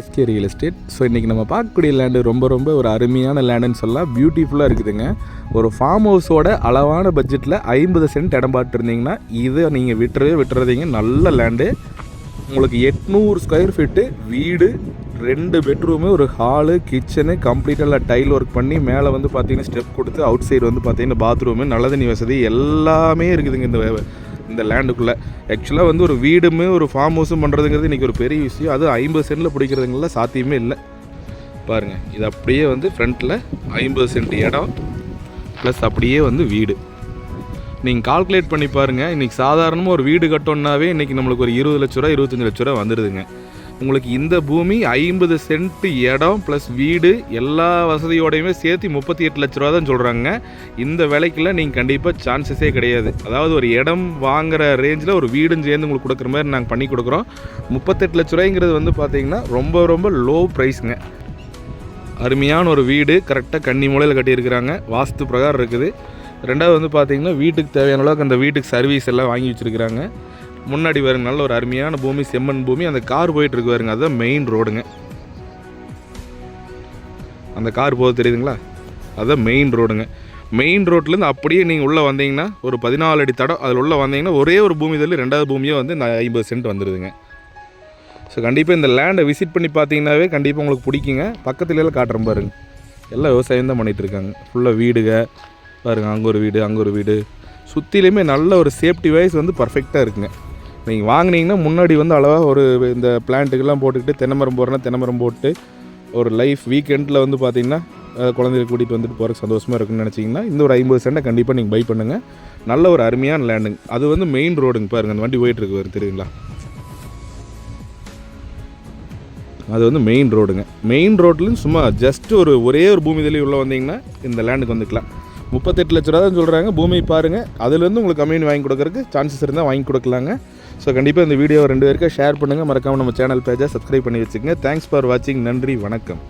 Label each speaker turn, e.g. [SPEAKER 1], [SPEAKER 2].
[SPEAKER 1] SK real estate so இன்றைக்கி நம்ம பார்க்கக்கூடிய லேண்டு ரொம்ப ரொம்ப ஒரு அருமையான லேண்டுன்னு சொல்லலாம். பியூட்டிஃபுல்லாக இருக்குதுங்க. ஒரு ஃபார்ம் ஹவுஸோட அளவான பட்ஜெட்டில் ஐம்பது சென்ட் இடம் பார்த்துருந்தீங்கன்னா இதை நீங்கள் விட்டுறவே விட்டுறதீங்க. நல்ல லேண்டு உங்களுக்கு எட்நூறு ஸ்கொயர் ஃபீட்டு வீடு ரெண்டு பெட்ரூமு ஒரு ஹாலு கிச்சனு கம்ப்ளீட்டாக டைல் ஒர்க் பண்ணி மேலே வந்து பார்த்தீங்கன்னா ஸ்டெப் கொடுத்து அவுட் சைடு வந்து பார்த்தீங்கன்னா பாத்ரூமு நல்ல தண்ணி வசதி எல்லாமே இருக்குதுங்க இந்த இந்த லேண்டுக்குள்ளே ஆக்சுவலாக வந்து ஒரு வீடுமே ஒரு ஃபார்ம் ஹவுஸும் பண்ணுறதுங்கிறது இன்றைக்கி ஒரு பெரிய விஷயம். அது ஐம்பது சென்ட்டில் பிடிக்கிறதுங்கள சாத்தியமே இல்லை. பாருங்கள் இது அப்படியே வந்து ஃப்ரண்ட்டில் ஐம்பது சென்ட் இடம் ப்ளஸ் அப்படியே வந்து வீடு. நீங்கள் கால்குலேட் பண்ணி பாருங்கள் இன்றைக்கி சாதாரணமாக ஒரு வீடு கட்டோன்னாவே இன்றைக்கி நம்மளுக்கு ஒரு இருபது லட்ச ரூபா இருபத்தஞ்சி லட்ச ரூபா வந்துடுதுங்க உங்களுக்கு இந்த பூமி ஐம்பது சென்ட் இடம் ப்ளஸ் வீடு எல்லா வசதியோடையுமே சேர்த்து முப்பத்தி எட்டு லட்ச ரூபா தான் சொல்கிறாங்க இந்த விலைக்கெல்லாம் நீங்கள் கண்டிப்பாக சான்சஸே கிடையாது. அதாவது ஒரு இடம் வாங்குகிற ரேஞ்சில் ஒரு வீடும் சேர்ந்து உங்களுக்கு கொடுக்குற மாதிரி நாங்கள் பண்ணி கொடுக்குறோம். முப்பத்தெட்டு லட்ச ரூபாய்ங்கிறது வந்து பார்த்திங்கன்னா ரொம்ப ரொம்ப லோ ப்ரைஸுங்க அருமையான ஒரு வீடு கரெக்டாக கன்னி மூலையில் கட்டியிருக்கிறாங்க. வாஸ்து பிரகாரம் இருக்குது. ரெண்டாவது வந்து பார்த்தீங்கன்னா வீட்டுக்கு தேவையான அளவுக்கு அந்த வீட்டுக்கு சர்வீஸ் எல்லாம் வாங்கி வச்சுருக்கிறாங்க. முன்னாடி வருங்க நல்ல ஒரு அருமையான பூமி செம்மண் பூமி. அந்த கார் போயிட்டு இருக்கு அதுதான் மெயின் ரோடுங்க அந்த கார் போது தெரியுதுங்களா? அதுதான் மெயின் ரோடுங்க மெயின் ரோட்லேருந்து அப்படியே நீங்கள் உள்ளே வந்தீங்கன்னா ஒரு பதினாலு அடி தடம் அதில் உள்ளே வந்தீங்கன்னா ஒரே ஒரு பூமி தள்ளி ரெண்டாவது பூமியே வந்து இந்த ஐம்பது சென்ட் வந்துடுதுங்க ஸோ கண்டிப்பாக இந்த லேண்டை விசிட் பண்ணி பார்த்தீங்கன்னாவே கண்டிப்பாக உங்களுக்கு பிடிக்குங்க. பக்கத்துலலாம் காட்டுற பாருங்க. எல்லாம் விவசாயம் தான் பண்ணிகிட்டு இருக்காங்க. ஃபுல்லாக வீடுங்க பாருங்க அங்கே ஒரு வீடு அங்கே ஒரு வீடு. சுற்றிலையுமே நல்ல ஒரு சேஃப்டி வைஸ் வந்து பர்ஃபெக்டாக இருக்குங்க. நீங்கள் வாங்குனீங்கன்னா முன்னாடி வந்து அளவாக ஒரு இந்த பிளான்ட்டுக்கெல்லாம் போட்டுக்கிட்டு தென்னமரம் போடுறேன்னா தென்னைமரம் போட்டு ஒரு லைஃப் வீக்கெண்டில் வந்து பார்த்தீங்கன்னா அஹ், கூட்டிகிட்டு வந்துட்டு போகிறக்கு சந்தோஷமாக இருக்குன்னு நினச்சிங்கன்னா இந்த ஒரு ஐம்பது சென்ட்டை கண்டிப்பாக நீங்கள் பை பண்ணுங்கள் நல்ல ஒரு அருமையான லேண்டுங்க அது வந்து மெயின் ரோடுங்க பாருங்கள் அந்த வண்டி போயிட்டுருக்கு வரும் தெரியுங்களா? அது வந்து மெயின் ரோடுங்க மெயின் ரோட்லேயும் சும்மா ஜஸ்ட் ஒரு ஒரே ஒரு பூமி தள்ளி உள்ளே வந்தீங்கன்னா இந்த லேண்டுக்கு வந்துக்கலாம். முப்பத்தெட்டு லட்ச ரூபா தான் சொல்கிறாங்க பூமி பாருங்கள் அதுலேருந்து உங்களுக்கு கம்மியின் வாங்கி கொடுக்குறக்கு சான்சஸ் இருந்தால் வாங்கி கொடுக்கலாங்க. ஸோ கண்டிப்பாக இந்த வீடியோ ரெண்டு பேருக்கு ஷேர் பண்ணுங்கள் மறக்காமல் நம்ம சேனல் பேஜை சப்ஸ்கிரைப் பண்ணி வச்சுக்கோங்க. தேங்க்ஸ் ஃபார் வாட்சிங் நன்றி. வணக்கம்.